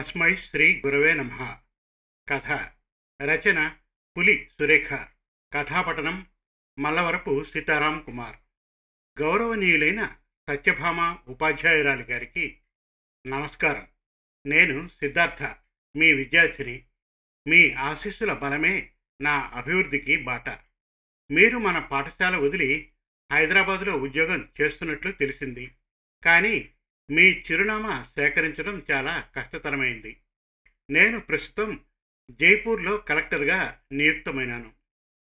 తస్మై శ్రీ గురవే నమ. కథ రచన పులి సురేఖ. కథాపటనం మల్లవరపు సీతారాం కుమార్. గౌరవనీయులైన సత్యభామ ఉపాధ్యాయురాలి గారికి నమస్కారం. నేను సిద్ధార్థ మీ విద్యార్థిని. మీ ఆశీస్సుల బలమే నా అభివృద్ధికి బాట. మీరు మన పాఠశాల వదిలి హైదరాబాదులో ఉద్యోగం చేస్తున్నట్లు తెలిసింది. కానీ మీ చిరునామా సేకరించడం చాలా కష్టతరమైంది. నేను ప్రస్తుతం జైపూర్లో కలెక్టర్గా నియుక్తమైనాను.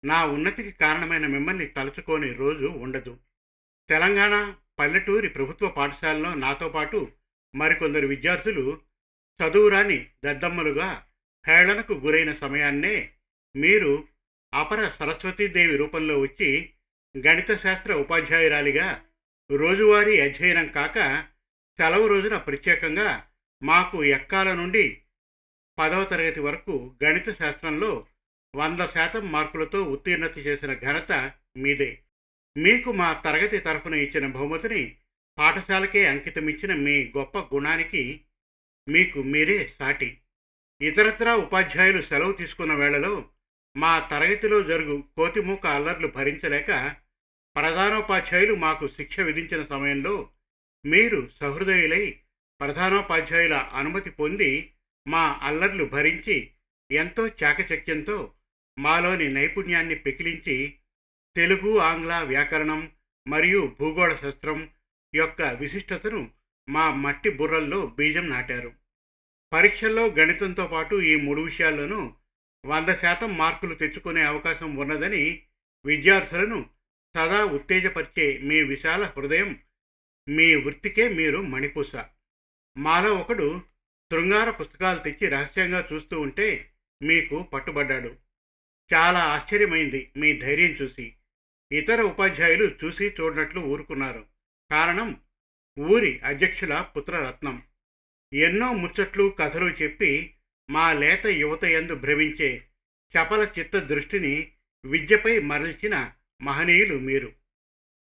నా ఉన్నతికి కారణమైన మిమ్మల్ని తలుచుకోని రోజు ఉండదు. తెలంగాణ పల్లెటూరి ప్రభుత్వ పాఠశాలలో నాతో పాటు మరికొందరు విద్యార్థులు చదువురాని దద్దమ్మలుగా హేళనకు గురైన సమయాన్నే మీరు అపర సరస్వతీదేవి రూపంలో వచ్చి గణిత శాస్త్ర ఉపాధ్యాయురాలిగా రోజువారీ అధ్యయనం కాక సెలవు రోజున ప్రత్యేకంగా మాకు ఎక్కాల నుండి పదవ తరగతి వరకు గణిత శాస్త్రంలో వంద శాతం మార్కులతో ఉత్తీర్ణత చేసిన ఘనత మీదే. మీకు మా తరగతి తరఫున ఇచ్చిన బహుమతిని పాఠశాలకే అంకితమిచ్చిన మీ గొప్ప గుణానికి మీకు మీరే సాటి. ఇతరత్రా ఉపాధ్యాయులు సెలవు తీసుకున్న వేళలో మా తరగతిలో జరుగు కోతిమూక అల్లర్లు భరించలేక ప్రధానోపాధ్యాయులు మాకు శిక్ష విధించిన సమయంలో మీరు సహృదయులై ప్రధానోపాధ్యాయుల అనుమతి పొంది మా అల్లర్లు భరించి ఎంతో చాకచక్యంతో మాలోని నైపుణ్యాన్ని పెకిలించి తెలుగు ఆంగ్ల వ్యాకరణం మరియు భూగోళ శాస్త్రం యొక్క విశిష్టతను మా మట్టి బుర్రల్లో బీజం నాటారు. పరీక్షల్లో గణితంతో పాటు ఈ మూడు విషయాల్లోనూ వంద శాతం మార్కులు తెచ్చుకునే అవకాశం ఉన్నదని విద్యార్థులను సదా ఉత్తేజపరిచే మీ విశాల హృదయం మీ వృత్తికే మీరు మణిపూస. మాలో ఒకడు శృంగార పుస్తకాలు తెచ్చి రహస్యంగా చూస్తూ ఉంటే మీకు పట్టుబడ్డాడు. చాలా ఆశ్చర్యమైంది మీ ధైర్యం చూసి. ఇతర ఉపాధ్యాయులు చూసి చూడనట్లు ఊరుకున్నారు. కారణం ఊరి అధ్యక్షుల పుత్రరత్నం. ఎన్నో ముచ్చట్లు కథలు చెప్పి మా లేత యువత ఎందు భ్రమించే చపల చిత్త దృష్టిని విద్యపై మరల్చిన మహనీయులు మీరు.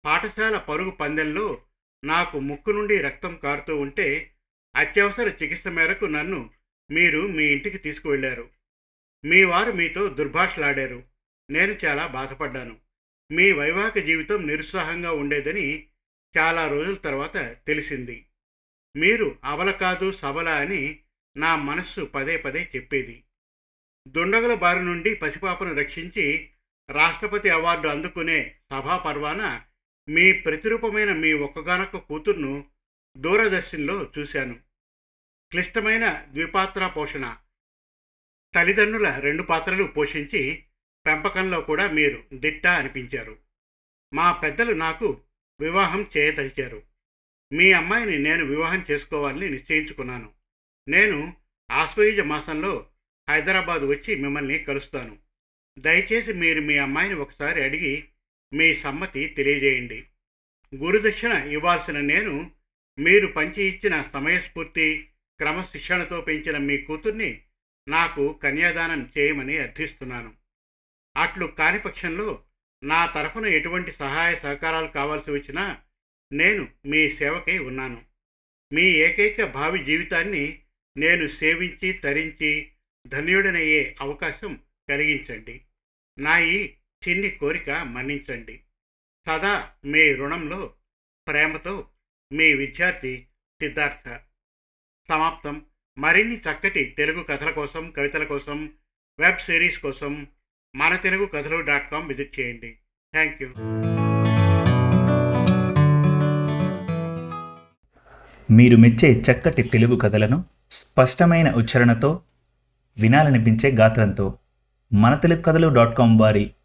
పాఠశాల పరుగు పందెంలో నాకు ముక్కు నుండి రక్తం కారుతూ ఉంటే అత్యవసర చికిత్స మేరకు నన్ను మీరు మీ ఇంటికి తీసుకువెళ్ళారు. మీ వారు మీతో దుర్భాషలాడారు. నేను చాలా బాధపడ్డాను. మీ వైవాహిక జీవితం నిరుత్సాహంగా ఉండేదని చాలా రోజుల తర్వాత తెలిసింది. మీరు అవల కాదు సబల అని నా మనస్సు పదే పదే చెప్పేది. దుండగుల బారి నుండి పసిపాపను రక్షించి రాష్ట్రపతి అవార్డు అందుకునే సభా పర్వాన మీ ప్రతిరూపమైన మీ ఒక్కగానొక్క కూతుర్ను దూరదర్శన్లో చూశాను. క్లిష్టమైన ద్విపాత్ర పోషణ. తల్లిదండ్రుల రెండు పాత్రలు పోషించి పెంపకంలో కూడా మీరు దిట్ట అనిపించారు. మా పెద్దలు నాకు వివాహం చేయదలిచారు. మీ అమ్మాయిని నేను వివాహం చేసుకోవాలని నిశ్చయించుకున్నాను. నేను ఆశ్వయుజ మాసంలో హైదరాబాద్ వచ్చి మిమ్మల్ని కలుస్తాను. దయచేసి మీరు మీ అమ్మాయిని ఒకసారి అడిగి మీ సమ్మతి తెలియజేయండి. గురుదక్షిణ ఇవ్వాల్సిన నేను మీరు పంచి ఇచ్చిన సమయస్ఫూర్తి క్రమశిక్షణతో పెంచిన మీ కూతుర్ని నాకు కన్యాదానం చేయమని అర్థిస్తున్నాను. అట్లు కాని పక్షంలో నా తరఫున ఎటువంటి సహాయ సహకారాలు కావాల్సి వచ్చినా నేను మీ సేవకై ఉన్నాను. మీ ఏకైక భావి జీవితాన్ని నేను సేవించి తరించి ధన్యుడనయ్యే అవకాశం కలిగించండి. నా ఈ చిన్ని కోరిక మన్నించండి. సదా మీ రుణంలో ప్రేమతో మీ విద్యార్థి సిద్ధార్థ. సమాప్తం. మరిన్ని చక్కటి తెలుగు కథల కోసం కవితల కోసం వెబ్ సిరీస్ కోసం మన తెలుగు కథలు డాట్ కామ్ విజిట్ చేయండి. Thank you. మీరు మెచ్చే చక్కటి తెలుగు కథలను స్పష్టమైన ఉచ్చారణతో వినాలనిపించే గాత్రంతో మన తెలుగు కథలు డాట్ కామ్ వారి